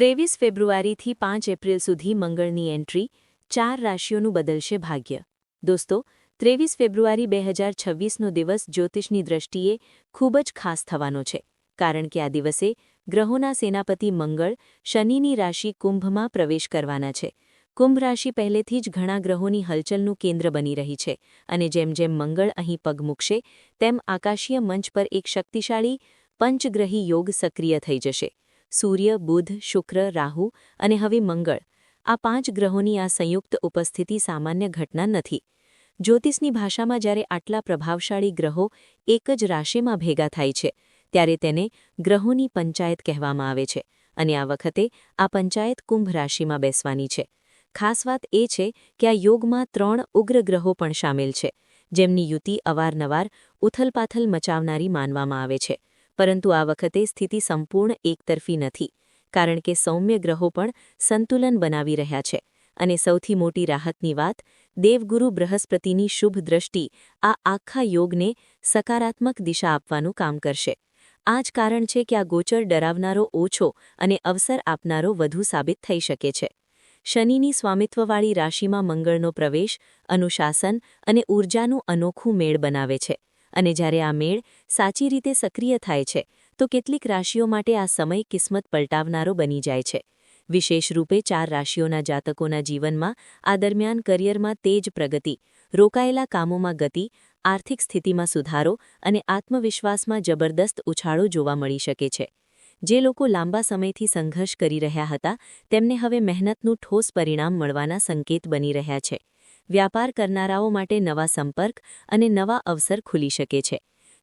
ત્રેવીસ ફેબ્રુઆરીથી પાંચ એપ્રિલ સુધી મંગળની એન્ટ્રી ચાર રાશિઓનું બદલશે ભાગ્ય. દોસ્તો, ત્રેવીસ ફેબ્રુઆરી બે હજાર છવ્વીસનો દિવસ જ્યોતિષની દ્રષ્ટિએ ખૂબ જ ખાસ થવાનો છે, કારણ કે આ દિવસે ગ્રહોના સેનાપતિ મંગળ શનિની રાશિ કુંભમાં પ્રવેશ કરવાના છે. કુંભ રાશિ પહેલેથી જ ઘણા ગ્રહોની હલચલનું કેન્દ્ર બની રહી છે અને જેમ જેમ મંગળ અહીં પગ મૂકશે, તેમ આકાશીય મંચ પર એક શક્તિશાળી પંચગ્રહી યોગ સક્રિય થઈ જશે. સૂર્ય, બુધ, શુક્ર, રાહુ અને હવે મંગળ. આ પાંચ ગ્રહોની આ સંયુક્ત ઉપસ્થિતિ સામાન્ય ઘટના નથી. જ્યોતિષની ભાષામાં જ્યારે આટલા પ્રભાવશાળી ગ્રહો એક જ રાશિમાં ભેગા થાય છે, ત્યારે તેને ગ્રહોની પંચાયત કહેવામાં આવે છે અને આ વખતે આ પંચાયત કુંભ રાશિમાં બેસવાની છે. ખાસ વાત એ છે કે આ યોગમાં ત્રણ ઉગ્ર ગ્રહો પણ સામેલ છે, જેમની યુતિ અવારનવાર ઉથલપાથલ મચાવનારી માનવામાં આવે છે. પરંતુ આ વખતે સ્થિતિ સંપૂર્ણ એકતરફી નથી, કારણ કે સૌમ્ય ગ્રહો પણ સંતુલન બનાવી રહ્યા છે. અને સૌથી મોટી રાહતની વાત, દેવગુરુ બૃહસ્પતિની શુભ દ્રષ્ટિ આ આખા યોગને સકારાત્મક દિશા આપવાનું કામ કરશે. આ જ કારણ છે કે આ ગોચર ડરાવનારો ઓછો અને અવસર આપનારો વધુ સાબિત થઈ શકે છે. શનિની સ્વામિત્વવાળી રાશિમાં મંગળનો પ્રવેશ, અનુશાસન અને ઊર્જાનું અનોખું મેળ બનાવે છે. અને જ્યારે આ મેળ સાચી રીતે સક્રિય થાય છે, તો કેટલીક રાશિઓ માટે આ સમય કિસ્મત પલટાવનારો બની જાય છે. વિશેષ રૂપે ચાર રાશિઓના જાતકોના જીવનમાં આ દરમિયાન કરિયરમાં તેજ પ્રગતિ, રોકાયેલા કામોમાં ગતિ, આર્થિક સ્થિતિમાં સુધારો અને આત્મવિશ્વાસમાં જબરદસ્ત ઉછાળો જોવા મળી શકે છે. જે લોકો લાંબા સમયથી સંઘર્ષ કરી રહ્યા હતા, તેમને હવે મહેનતનું ઠોસ પરિણામ મળવાના સંકેત બની રહ્યા છે. વ્યાપાર કરનારાઓ માટે નવા સંપર્ક અને નવા અવસર ખુલી શકે છે.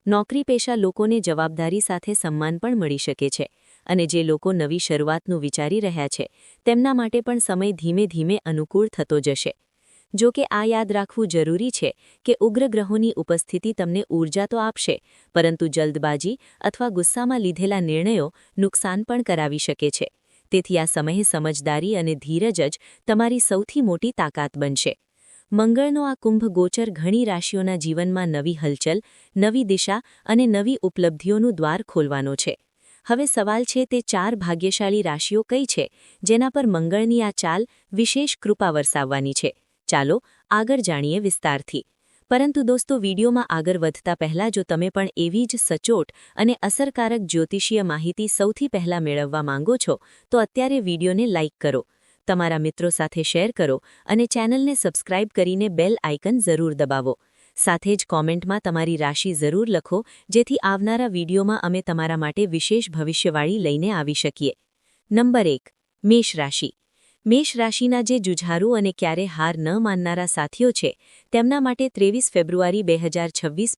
નોકરી પેશા લોકોને જવાબદારી સાથે સન્માન પણ મળી શકે છે અને જે લોકો નવી શરૂઆતનું વિચારી રહ્યા છે, તેમના માટે પણ સમય ધીમે ધીમે અનુકૂળ થતો જશે. જો કે આ યાદ રાખવું જરૂરી છે કે ઉગ્ર ગ્રહોની ઉપસ્થિતિ તમને ઊર્જા તો આપશે, પરંતુ જલ્દબાજી અથવા ગુસ્સામાં લીધેલા નિર્ણયો નુકસાન પણ કરાવી શકે છે. તેથી આ સમયે સમજદારી અને ધીરજ જ તમારી સૌથી મોટી તાકાત બનશે. મંગળનો આ કુંભ ગોચર ઘણી રાશિઓના જીવનમાં નવી હલચલ, નવી દિશા અને નવી ઉપલબ્ધિઓનું દ્વાર ખોલવાનો છે. હવે સવાલ છે તે ચાર ભાગ્યશાળી રાશિઓ કઈ છે, જેના પર મંગળની આ ચાલ વિશેષ કૃપા વરસાવવાની છે. ચાલો આગળ જાણીએ વિસ્તારથી. પરંતુ દોસ્તો, વિડીયોમાં આગળ વધતા પહેલા જો તમે પણ એવી જ સચોટ અને અસરકારક જ્યોતિષીય માહિતી સૌથી પહેલા મેળવવા માંગો છો, તો અત્યારે વિડીયોને લાઇક કરો. તમારા મિત્રો સાથે શેર કરો અને ચેનલને સબસ્ક્રાઇબ કરીને બેલ આઇકન જરૂર દબાવો. સાથે જ કોમેન્ટમાં તમારી રાશિ જરૂર લખો, જેથી આવનારા વિડીયોમાં અમે તમારા માટે વિશેષ ભવિષ્યવાળી લઈને આવી શકીએ. નંબર એક, મેષ રાશિ. મેષ રાશિના જે જુઝારુ અને ક્યારે હાર ન માનનારા સાથીઓ છે, તેમના માટે ત્રેવીસ ફેબ્રુઆરી બે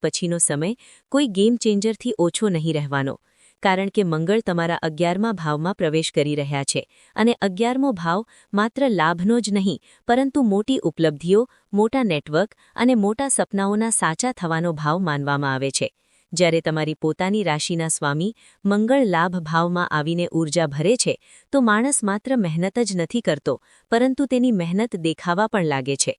પછીનો સમય કોઈ ગેમ ચેન્જરથી ઓછો નહીં રહેવાનો. કારણ કે મંગળ તમારા અગિયારમા ભાવમાં પ્રવેશ કરી રહ્યા છે અને અગિયારમો ભાવ માત્ર લાભનો જ નહીં, પરંતુ મોટી ઉપલબ્ધિઓ, મોટા નેટવર્ક અને મોટા સપનાઓના સાચા થવાનો ભાવ માનવામાં આવે છે. જ્યારે તમારી પોતાની રાશિના સ્વામી મંગળ લાભ ભાવમાં આવીને ઊર્જા ભરે છે, તો માણસ માત્ર મહેનત જ નથી કરતો, પરંતુ તેની મહેનત દેખાવા પણ લાગે છે.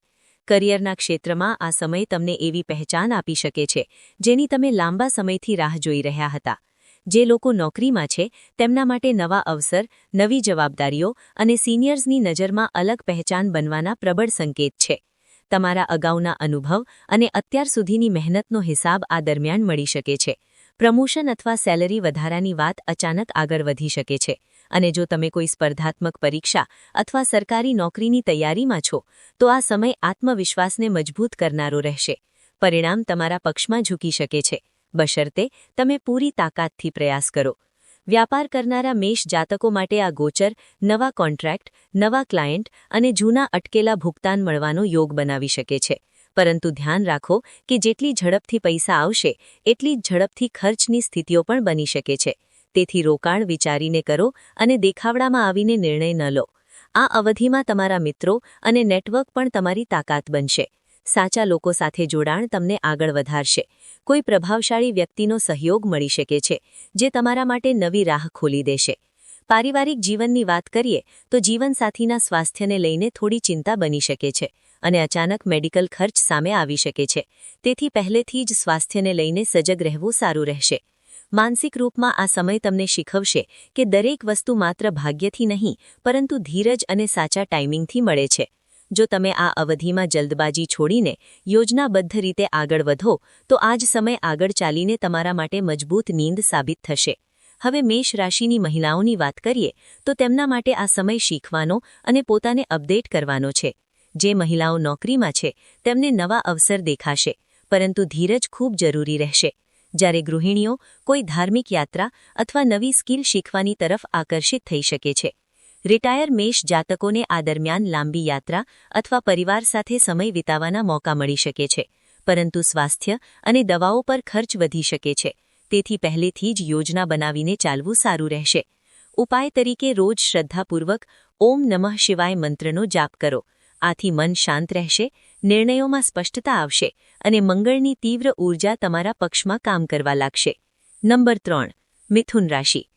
કરિયરના ક્ષેત્રમાં આ સમય તમને એવી પહેચાન આપી શકે છે, જેની તમે લાંબા સમયથી રાહ જોઈ રહ્યા હતા. જે લોકો નોકરીમાં છે, તેમના માટે નવા અવસર, નવી જવાબદારીઓ અને સિનિયર્સની નજરમાં અલગ પહેચાન બનવાના પ્રબળ સંકેત છે. તમારા અગાઉના અનુભવ અને અત્યાર સુધીની મહેનતનો હિસાબ આ દરમિયાન મળી શકે છે. પ્રમોશન અથવા સેલરી વધારાની વાત અચાનક આગળ વધી શકે છે. અને જો તમે કોઈ સ્પર્ધાત્મક પરીક્ષા અથવા સરકારી નોકરીની તૈયારીમાં છો, તો આ સમય આત્મવિશ્વાસને મજબૂત કરનારો રહેશે. પરિણામ તમારા પક્ષમાં ઝૂકી શકે છે. બશર્તે તમે પૂરી તાકાતથી પ્રયાસ કરો. વ્યાપાર કરનારા મેષ જાતકો માટે આ ગોચર, નવા કોન્ટ્રાક્ટ, નવા ક્લાયન્ટ અને જૂના અટકેલા ભુગતાન મળવાનો યોગ બનાવી શકે છે. પરંતુ ધ્યાન રાખો કે જેટલી ઝડપથી પૈસા આવશે, એટલી જ ઝડપથી ખર્ચની સ્થિતિઓ પણ બની શકે છે. તેથી રોકાણ વિચારીને કરો અને દેખાવડામાં આવીને નિર્ણય ન લો. આ અવધિમાં તમારા મિત્રો અને નેટવર્ક પણ તમારી તાકાત બનશે. સાચા લોકો સાથે જોડાણ તમને આગળ વધારશે. કોઈ પ્રભાવશાળી વ્યક્તિનો સહયોગ મળી શકે છે, જે તમારા માટે નવી રાહ ખોલી દેશે. પારિવારિક જીવનની વાત કરીએ, તો જીવનસાથીના સ્વાસ્થ્યને લઈને થોડી ચિંતા બની શકે છે અને અચાનક મેડિકલ ખર્ચ સામે આવી શકે છે. તેથી પહેલેથી જ સ્વાસ્થ્યને લઈને સજગ રહેવું સારું રહેશે. માનસિક રૂપમાં આ સમય તમને શીખવશે કે દરેક વસ્તુ માત્ર ભાગ્યથી નહીં, પરંતુ ધીરજ અને સાચા ટાઈમિંગથી મળે છે. જો તમે આ અવધિમાં જલ્દબાજી છોડીને યોજનાબદ્ધ રીતે આગળ વધો, તો આ જ સમય આગળ ચાલીને તમારા માટે મજબૂત નીંદ સાબિત થશે. હવે મેષ રાશિની મહિલાઓની વાત કરીએ, તો તેમના માટે આ સમય શીખવાનો અને પોતાને અપડેટ કરવાનો છે. જે મહિલાઓ નોકરીમાં છે, તેમને નવા અવસર દેખાશે, પરંતુ ધીરજ ખૂબ જરૂરી રહેશે. જ્યારે ગૃહિણીઓ કોઈ ધાર્મિક યાત્રા અથવા નવી સ્કિલ શીખવાની તરફ આકર્ષિત થઈ શકે છે રિટાયર મેષ જાતકોને આ દરમિયાન લાંબી યાત્રા અથવા પરિવાર સાથે સમય વિતાવવાના મોકા મળી શકે છે, પરંતુ સ્વાસ્થ્ય અને દવાઓ પર ખર્ચ વધી શકે છે. તેથી પહેલેથી જ યોજના બનાવીને ચાલવું સારું રહેશે. ઉપાય તરીકે રોજ શ્રદ્ધાપૂર્વક ઓમ નમઃ શિવાય મંત્રનો જાપ કરો. આથી મન શાંત રહેશે, નિર્ણયોમાં સ્પષ્ટતા આવશે અને મંગળની તીવ્ર ઊર્જા તમારા પક્ષમાં કામ કરવા લાગશે. નંબર ત્રણ, મિથુન રાશિ.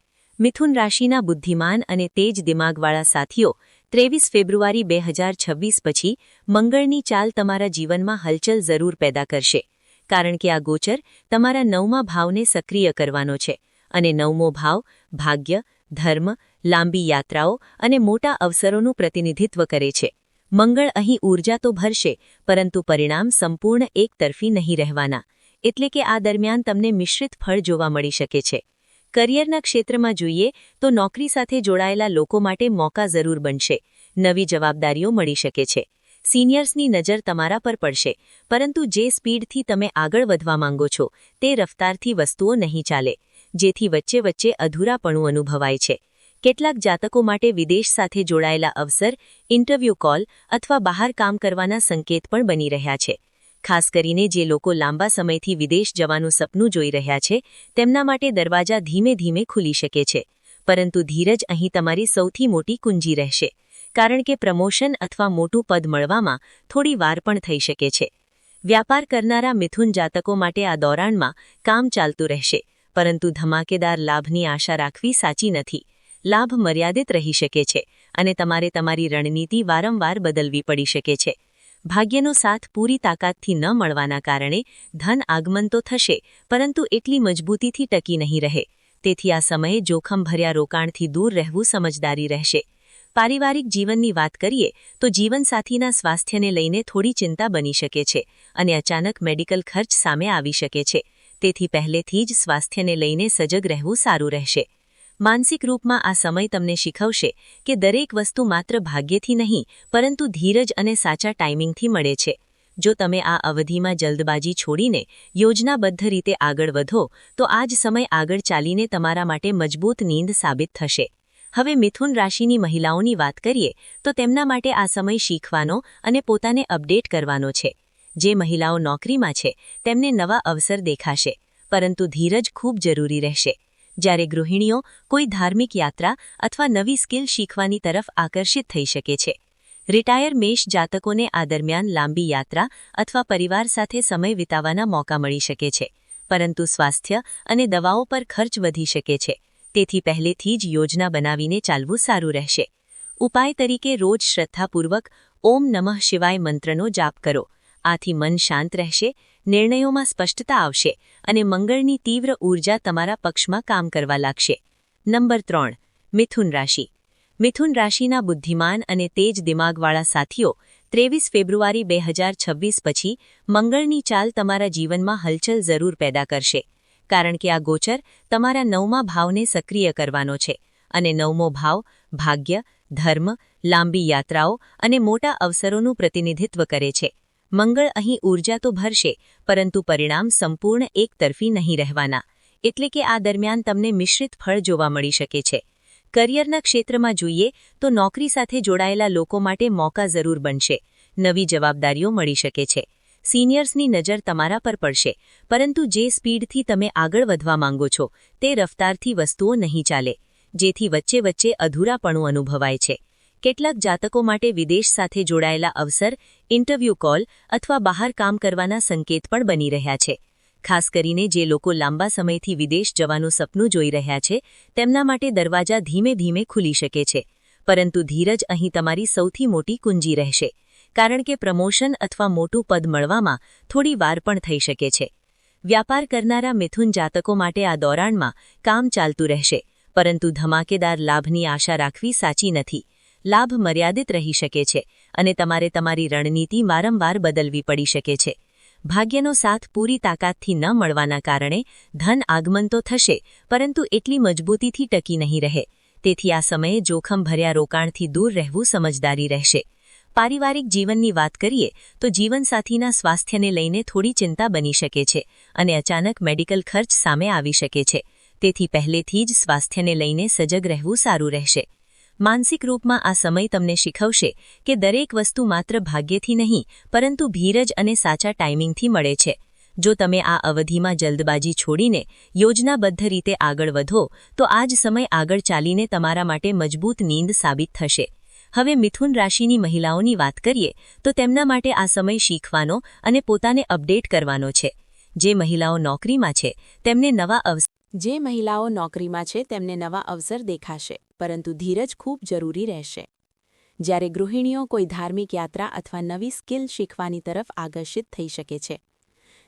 મિથુન રાશિના બુદ્ધિમાન અને તેજ દિમાગવાળા સાથીઓ, ત્રેવીસ ફેબ્રુઆરી બે હજાર છવ્વીસ પછી મંગળની ચાલ તમારા જીવનમાં હલચલ જરૂર પેદા કરશે, કારણ કે આ ગોચર તમારા નવમા ભાવને સક્રિય કરવાનો છે અને નવમો ભાવ ભાગ્ય, ધર્મ, લાંબી યાત્રાઓ અને મોટા અવસરોનું પ્રતિનિધિત્વ કરે છે. મંગળ અહીં ઊર્જા તો ભરશે, પરંતુ પરિણામ સંપૂર્ણ એકતરફી નહીં રહેવાના, એટલે કે આ દરમિયાન તમને મિશ્રિત ફળ જોવા મળી શકે છે. કરિયરના ક્ષેત્રમાં જોઈએ તો નોકરી સાથે જોડાયેલા લોકો માટે મોકા જરૂર બનશે. નવી જવાબદારીઓ મળી શકે છે. સિનિયર્સની નજર તમારા પર પડશે, પરંતુ જે સ્પીડથી તમે આગળ વધવા માંગો છો, તે રફતારથી વસ્તુઓ નહીં ચાલે, જેથી વચ્ચે વચ્ચે અધૂરાપણું અનુભવાય છે. કેટલાક જાતકો માટે વિદેશ સાથે જોડાયેલા અવસર, ઇન્ટરવ્યૂ કોલ અથવા બહાર કામ કરવાના સંકેત પણ બની રહ્યા છે. ખાસ કરીને જે લોકો લાંબા સમયથી વિદેશ જવાનું સપનું જોઈ રહ્યા છે, તેમના માટે દરવાજા ધીમે ધીમે ખુલી શકે છે. પરંતુ ધીરજ અહીં તમારી સૌથી મોટી કુંજી રહેશે, કારણ કે પ્રમોશન અથવા મોટું પદ મળવામાં થોડી વાર પણ થઈ શકે છે. વ્યાપાર કરનારા મિથુન જાતકો માટે આ દોરાણમાં કામ ચાલતું રહેશે, પરંતુ ધમાકેદાર લાભની આશા રાખવી સાચી નથી. લાભ મર્યાદિત રહી શકે છે અને તમારે તમારી રણનીતિ વારંવાર બદલવી પડી શકે છે. ભાગ્યનો સાથ પૂરી તાકાતથી ન મળવાના કારણે ધન આગમન તો થશે, પરંતુ એટલી મજબૂતીથી ટકી નહીં રહે. તેથી આ સમયે જોખમભર્યા રોકાણથી દૂર રહેવું સમજદારી રહેશે. પારિવારિક જીવનની વાત કરીએ, તો જીવનસાથીના સ્વાસ્થ્યને લઈને થોડી ચિંતા બની શકે છે અને અચાનક મેડિકલ ખર્ચ સામે આવી શકે છે. તેથી પહેલેથી જ સ્વાસ્થ્યને લઈને સજગ રહેવું સારું રહેશે. માનસિક રૂપમાં આ સમય તમને શીખવશે કે દરેક વસ્તુ માત્ર ભાગ્યથી નહીં, પરંતુ ધીરજ અને સાચા ટાઈમિંગથી મળે છે. જો તમે આ અવધિમાં જલ્દબાજી છોડીને યોજનાબદ્ધ રીતે આગળ વધો, તો આ જ સમય આગળ ચાલીને તમારા માટે મજબૂત નીંદ સાબિત થશે. હવે મિથુન રાશિની મહિલાઓની વાત કરીએ, તો તેમના માટે આ સમય શીખવાનો અને પોતાને અપડેટ કરવાનો છે. જે મહિલાઓ નોકરીમાં છે, તેમને નવા અવસર દેખાશે, પરંતુ ધીરજ ખૂબ જરૂરી રહેશે. જ્યારે ગૃહિણીઓ કોઈ ધાર્મિક યાત્રા અથવા નવી સ્કિલ શીખવાની તરફ આકર્ષિત થઈ શકે છે. રિટાયર મેષ જાતકોને આ દરમિયાન લાંબી યાત્રા અથવા પરિવાર સાથે સમય વિતાવવાના મોકા મળી શકે છે, પરંતુ સ્વાસ્થ્ય અને દવાઓ પર ખર્ચ વધી શકે છે. તેથી પહેલેથી જ યોજના બનાવીને ચાલવું સારું રહેશે. ઉપાય તરીકે રોજ શ્રદ્ધાપૂર્વક ઓમ નમઃ શિવાય મંત્રનો જાપ કરો. આથી મન શાંત રહેશે નિર્ણયોમાં સ્પષ્ટતા આવશે અને મંગળની તીવ્ર ઊર્જા તમારા પક્ષમાં કામ કરવા લાગશે. નંબર ત્રણ, મિથુન રાશિ. મિથુન રાશિના બુદ્ધિમાન અને તેજ દિમાગવાળા સાથીઓ, ત્રેવીસ ફેબ્રુઆરી બે હજાર છવ્વીસ પછી મંગળની ચાલ તમારા જીવનમાં હલચલ જરૂર પેદા કરશે. કારણ કે આ ગોચર તમારા નવમા ભાવને સક્રિય કરવાનો છે અને નવમો ભાવ ભાગ્ય, ધર્મ, લાંબી યાત્રાઓ અને મોટા અવસરોનું પ્રતિનિધિત્વ કરે છે. મંગળ અહીં ઊર્જા તો ભરશે, પરંતુ પરિણામ સંપૂર્ણ એકતરફી નહીં રહેવાના. એટલે કે આ દરમિયાન તમને મિશ્રિત ફળ જોવા મળી શકે છે. કરિયરના ક્ષેત્રમાં જોઈએ, તો નોકરી સાથે જોડાયેલા લોકો માટે મોકા જરૂર બનશે. નવી જવાબદારીઓ મળી શકે છે. સિનિયર્સની નજર તમારા પર પડશે, પરંતુ જે સ્પીડથી તમે આગળ વધવા માંગો છો, તે રફતારથી વસ્તુઓ નહીં ચાલે, જેથી વચ્ચે વચ્ચે અધૂરાપણું અનુભવાય છે. કેટલાક જાતકો માટે વિદેશ સાથે જોડાયેલા અવસર, ઇન્ટરવ્યૂ કોલ અથવા બહાર કામ કરવાના સંકેત પણ બની રહ્યા છે. ખાસ કરીને જે લોકો લાંબા સમયથી વિદેશ જવાનું સપનું જોઈ રહ્યા છે, તેમના માટે દરવાજા ધીમે ધીમે ખુલી શકે છે. પરંતુ ધીરજ અહીં તમારી સૌથી મોટી કુંજી રહેશે, કારણ કે પ્રમોશન અથવા મોટું પદ મળવામાં થોડી વાર પણ થઈ શકે છે. વ્યાપાર કરનારા મિથુન જાતકો માટે આ દોરાણમાં કામ ચાલતું રહેશે, પરંતુ ધમાકેદાર લાભની આશા રાખવી સાચી નથી. લાભ મર્યાદિત રહી શકે છે અને તમારે તમારી રણનીતિ વારંવાર બદલવી પડી શકે છે. ભાગ્યનો સાથ પૂરી તાકાતથી ન મળવાના કારણે ધન આગમન તો થશે, પરંતુ એટલી મજબૂતીથી ટકી નહીં રહે. તેથી આ સમયે જોખમ ભર્યા રોકાણથી દૂર રહેવું સમજદારી રહેશે. પારિવારિક જીવનની વાત કરીએ, તો જીવનસાથીના સ્વાસ્થ્યને લઈને થોડી ચિંતા બની શકે છે અને અચાનક મેડિકલ ખર્ચ સામે આવી શકે છે. તેથી પહેલેથી જ સ્વાસ્થ્યને લઈને સજગ રહેવું સારું રહેશે. માનસિક રૂપમાં આ સમય તમને શીખવશે કે દરેક વસ્તુ માત્ર ભાગ્યથી નહીં, પરંતુ ધીરજ અને સાચા ટાઈમિંગથી મળે છે. જો તમે આ અવધિમાં જલ્દબાજી છોડીને યોજનાબદ્ધ રીતે આગળ વધો, તો આ જ સમય આગળ ચાલીને તમારા માટે મજબૂત નીંદ સાબિત થશે. હવે મિથુન રાશિની મહિલાઓની વાત કરીએ, તો તેમના માટે આ સમય શીખવાનો અને પોતાને અપડેટ કરવાનો છે. જે મહિલાઓ નોકરીમાં છે, તેમને નવા અવસર જે મહિલાઓ નોકરીમાં છે, તેમને નવા અવસર દેખાશે. પરંતુ ધીરજ ખૂબ જરૂરી રહેશે. જ્યારે ગૃહિણીઓ કોઈ ધાર્મિક યાત્રા અથવા નવી સ્કિલ શીખવાની તરફ આકર્ષિત થઈ શકે છે.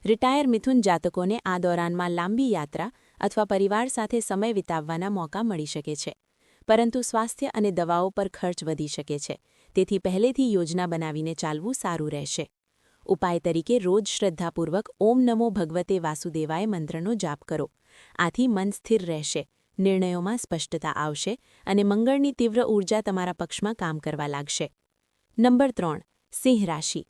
રિટાયર મિથુન જાતકોને આ દોરાનમાં લાંબી યાત્રા અથવા પરિવાર સાથે સમય વિતાવવાના મોકા મળી શકે છે. પરંતુ સ્વાસ્થ્ય અને દવાઓ પર ખર્ચ વધી શકે છે. તેથી પહેલેથી યોજના બનાવીને ચાલવું સારું રહેશે. ઉપાય તરીકે રોજ શ્રદ્ધાપૂર્વક ઓમ નમો ભગવતે વાસુદેવાય મંત્રનો જાપ કરો. આથી મન સ્થિર રહેશે. નિર્ણયોમાં સ્પષ્ટતા આવશે અને મંગળની તીવ્ર ઊર્જા તમારા પક્ષમાં કામ કરવા લાગશે. નંબર ત્રણ, સિંહ રાશિ.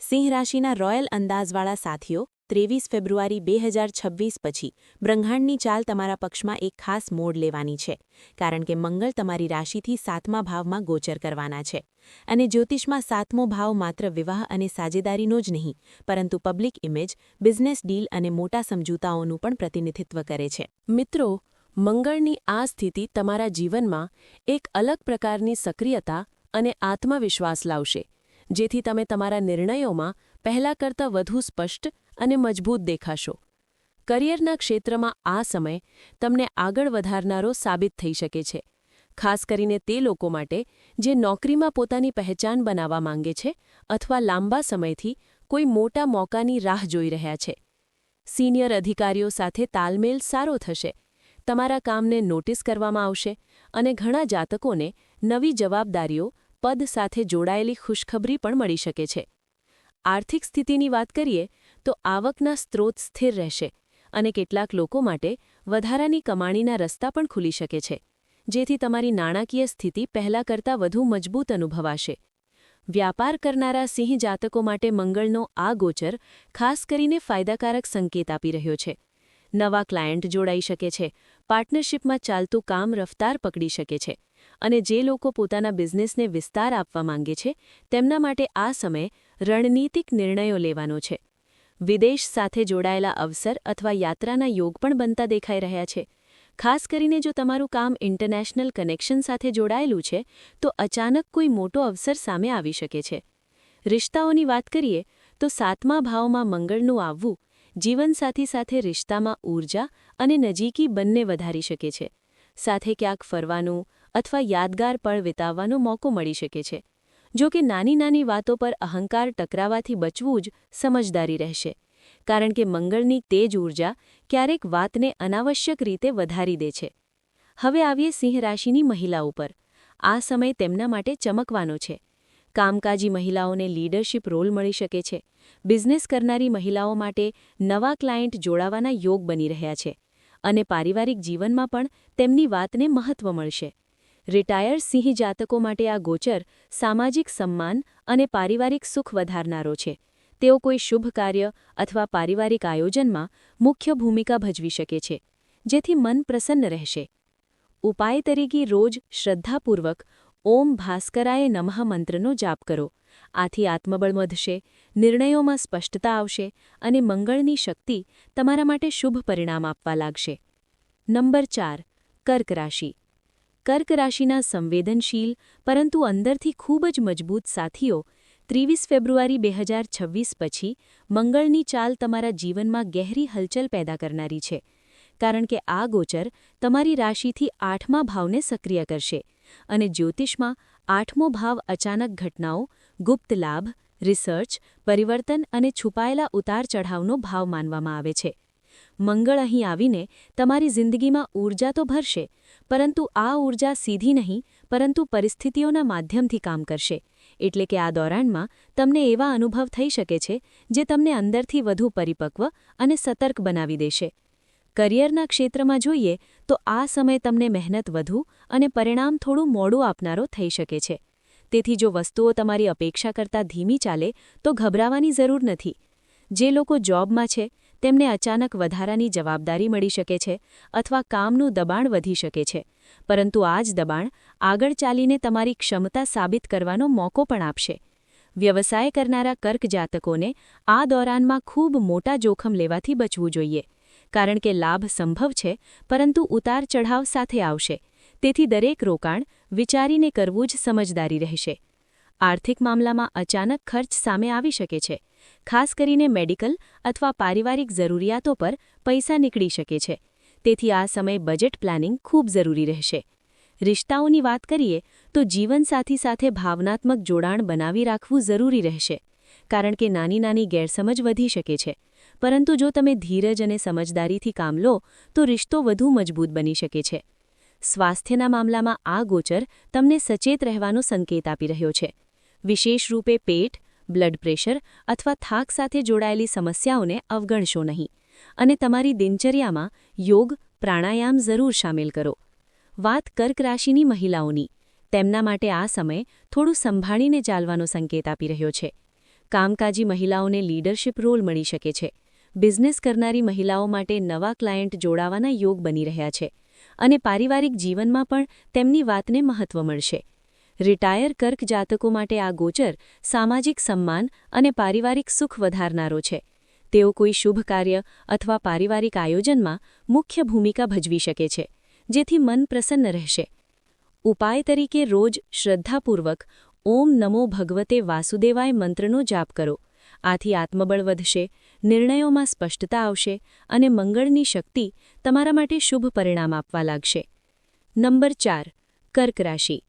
સિંહ રાશિના રોયલ અંદાજવાળા સાથીઓ, ત્રેવીસ ફેબ્રુઆરી બે હજાર છવ્વીસ પછી બ્રહ્માંડની ચાલ તમારા પક્ષમાં એક ખાસ મોડ લેવાની છે, કારણ કે મંગળ તમારી રાશિથી સાતમા ભાવમાં ગોચર કરવાના છે. અને જ્યોતિષમાં સાતમો ભાવ માત્ર વિવાહ અને સાજેદારીનો જ નહીં, પરંતુ પબ્લિક ઇમેજ, બિઝનેસ ડીલ અને મોટા સમજૂતાઓનું પણ પ્રતિનિધિત્વ કરે છે. મિત્રો મંગળની આ સ્થિતિ તમારા જીવનમાં એક અલગ પ્રકારની સક્રિયતા અને આત્મવિશ્વાસ લાવશે, જેથી તમે તમારા નિર્ણયોમાં પહેલા કરતાં વધુ સ્પષ્ટ અને મજબૂત દેખાશો. કરિયરના ક્ષેત્રમાં આ સમય તમને આગળ વધારનારો સાબિત થઈ શકે છે, ખાસ કરીને તે લોકો માટે જે નોકરીમાં પોતાની પહેચાન બનાવવા માંગે છે અથવા લાંબા સમયથી કોઈ મોટા મોકાની રાહ જોઈ રહ્યા છે. સિનિયર અધિકારીઓ સાથે તાલમેલ સારો થશે તમારા કામને નોટિસ કરવામાં આવશે અને ઘણા જાતકોને નવી જવાબદારીઓ પદ સાથે જોડાયેલી ખુશખબરી પણ મળી શકે છે. આર્થિક સ્થિતિની વાત કરીએ તો આવકના સ્ત્રોત સ્થિર રહેશે અને કેટલાક લોકો માટે વધારાની કમાણીના રસ્તા પણ ખુલી શકે છે, જેથી તમારી નાણાકીય સ્થિતિ પહેલાં કરતાં વધુ મજબૂત અનુભવાશે. વ્યાપાર કરનારા સિંહ જાતકો માટે મંગળનો આ ગોચર ખાસ કરીને ફાયદાકારક સંકેત આપી રહ્યો છે. નવા ક્લાયન્ટ જોડાઈ શકે છે, પાર્ટનરશિપમાં ચાલતું કામ રફતાર પકડી શકે છે અને જે લોકો પોતાના બિઝનેસને વિસ્તાર આપવા માંગે છે, તેમના માટે આ સમય રણનીતિક નિર્ણયો લેવાનો છે. વિદેશ સાથે જોડાયેલા અવસર અથવા યાત્રાના યોગ પણ બનતા દેખાઈ રહ્યા છે. ખાસ કરીને જો તમારું કામ ઇન્ટરનેશનલ કનેક્શન સાથે જોડાયેલું છે, તો અચાનક કોઈ મોટો અવસર સામે આવી શકે છે. રિશ્તાઓની વાત કરીએ, તો સાતમા ભાવમાં મંગળનું આવવું જીવનસાથી સાથે રિશ્તામાં ઊર્જા અને નજીકી બંને વધારી શકે છે. સાથે ક્યાંક ફરવાનું અથવા યાદગાર પળ વિતાવવાનો મોકો મળી શકે છે. જો કે નાની નાની વાતો પર અહંકાર ટકરાવાથી બચવું જ સમજદારી રહેશે. કારણ કે મંગળની તેજ ઊર્જા ક્યારેક વાતને અનાવશ્યક રીતે વધારી દે છે. હવે આવીએ સિંહ રાશિની મહિલા ઉપર. આ સમય તેમના માટે ચમકવાનો છે. કામકાજી મહિલાઓને લીડરશિપ રોલ મળી શકે છે. બિઝનેસ કરનારી મહિલાઓ માટે નવા ક્લાયન્ટ જોડાવાના યોગ બની રહ્યા છે અને પારિવારિક જીવનમાં પણ તેમની વાતને મહત્વ મળશે. રિટાયર સિંહ જાતકો માટે આ ગોચર સામાજિક સન્માન અને પારિવારિક સુખ વધારનારો છે. તેઓ કોઈ શુભ કાર્ય અથવા પારિવારિક આયોજનમાં મુખ્ય ભૂમિકા ભજવી શકે છે, જેથી મન પ્રસન્ન રહેશે. ઉપાય તરીકે રોજ શ્રદ્ધાપૂર્વક ઓમ ભાસ્કરાય નમઃ મંત્રનો જાપ કરો. આથી આત્મબળ વધશે, નિર્ણયોમાં સ્પષ્ટતા આવશે અને મંગળની શક્તિ તમારા માટે શુભ પરિણામ આપવા લાગશે. નંબર ચાર, કર્ક રાશિ. કર્ક રાશિના સંવેદનશીલ, પરંતુ અંદરથી ખૂબ જ મજબૂત સાથીઓ ત્રીવીસ ફેબ્રુઆરી બે હજાર છવ્વીસ પછી મંગળની ચાલ તમારા જીવનમાં ગહેરી હલચલ પેદા કરનારી છે. કારણ કે આ ગોચર તમારી રાશિથી આઠમા ભાવને સક્રિય કરશે અને જ્યોતિષમાં આઠમો ભાવ અચાનક ઘટનાઓ, ગુપ્ત લાભ, રિસર્ચ, પરિવર્તન અને છુપાયેલા ઉતાર ચઢાવનો ભાવ માનવામાં આવે છે. મંગળ અહીં આવીને તમારી જિંદગીમાં ઊર્જા તો ભરશે, પરંતુ આ ઊર્જા સીધી નહીં, પરંતુ પરિસ્થિતિઓના માધ્યમથી કામ કરશે. એટલે કે આ દોરાણમાં તમને એવા અનુભવ થઈ શકે છે, જે તમને અંદરથી વધુ પરિપક્વ અને સતર્ક બનાવી દેશે. કરિયરના ક્ષેત્રમાં જોઈએ તો આ સમય તમને મહેનત વધુ અને પરિણામ થોડું મોડું આપનારો થઈ શકે છે. તેથી જો વસ્તુઓ તમારી અપેક્ષા કરતાં ધીમી ચાલે, તો ગભરાવાની જરૂર નથી. જે લોકો જોબમાં છે, તેમને અચાનક વધારાની જવાબદારી મળી શકે છે અથવા કામનું દબાણ વધી શકે છે. પરંતુ આ જ દબાણ આગળ ચાલીને તમારી ક્ષમતા સાબિત કરવાનો મોકો પણ આપશે. વ્યવસાય કરનારા કર્ક જાતકોને આ દોરાનમાં ખૂબ મોટા જોખમ લેવાથી બચવું જોઈએ. કારણ કે લાભ સંભવ છે, પરંતુ ઉતાર ચઢાવ સાથે આવશે. તેથી દરેક રોકાણ વિચારીને કરવું જ સમજદારી રહેશે. આર્થિક મામલામાં અચાનક ખર્ચ સામે આવી શકે છે. ખાસ કરીને મેડિકલ અથવા પારિવારિક જરૂરિયાતો પર પૈસા નીકળી શકે છે. તેથી આ સમય બજેટ પ્લાનિંગ ખૂબ જરૂરી રહેશે. રિશ્તાઓની વાત કરીએ, તો જીવનસાથી સાથે ભાવનાત્મક જોડાણ બનાવી રાખવું જરૂરી રહેશે. કારણ કે નાની નાની ગેરસમજ વધી શકે છે. પરંતુ જો તમે ધીરજ અને સમજદારીથી કામ લો, તો રિશ્તો વધુ મજબૂત બની શકે છે. સ્વાસ્થ્યના મામલામાં આ ગોચર તમને સચેત રહેવાનો સંકેત આપી રહ્યો છે. વિશેષ રૂપે પેટ, બ્લડ પ્રેશર અથવા થાક સાથે જોડાયેલી સમસ્યાઓને અવગણશો નહીં. અને તમારી દિનચર્યામાં યોગ, પ્રાણાયામ જરૂર સામેલ કરો. વાત કર્ક રાશિની મહિલાઓની. તેમના માટે આ સમય થોડું સંભાળીને ચાલવાનો સંકેત આપી રહ્યો છે. કામકાજી મહિલાઓને લીડરશિપ રોલ મળી શકે છે. બિઝનેસ કરનારી મહિલાઓ માટે નવા ક્લાયન્ટ જોડાવાના યોગ બની રહ્યા છે અને પારિવારિક જીવનમાં પણ તેમની વાતને મહત્વ મળશે. રિટાયર કર્ક જાતકો માટે આ ગોચર સામાજિક સન્માન અને પારિવારિક સુખ વધારનારો છે. તેઓ કોઈ શુભ કાર્ય અથવા પારિવારિક આયોજનમાં મુખ્ય ભૂમિકા ભજવી શકે છે, જેથી મન પ્રસન્ન રહેશે. ઉપાય તરીકે રોજ શ્રદ્ધાપૂર્વક ઓમ નમો ભગવતે વાસુદેવાય મંત્રનો જાપ કરો. આથી આત્મબળ વધશે નિર્ણયોમાં સ્પષ્ટતા આવશે અને મંગળની શક્તિ તમારા માટે શુભ પરિણામ આપવા લાગશે. નંબર ચાર, કર્ક રાશિ.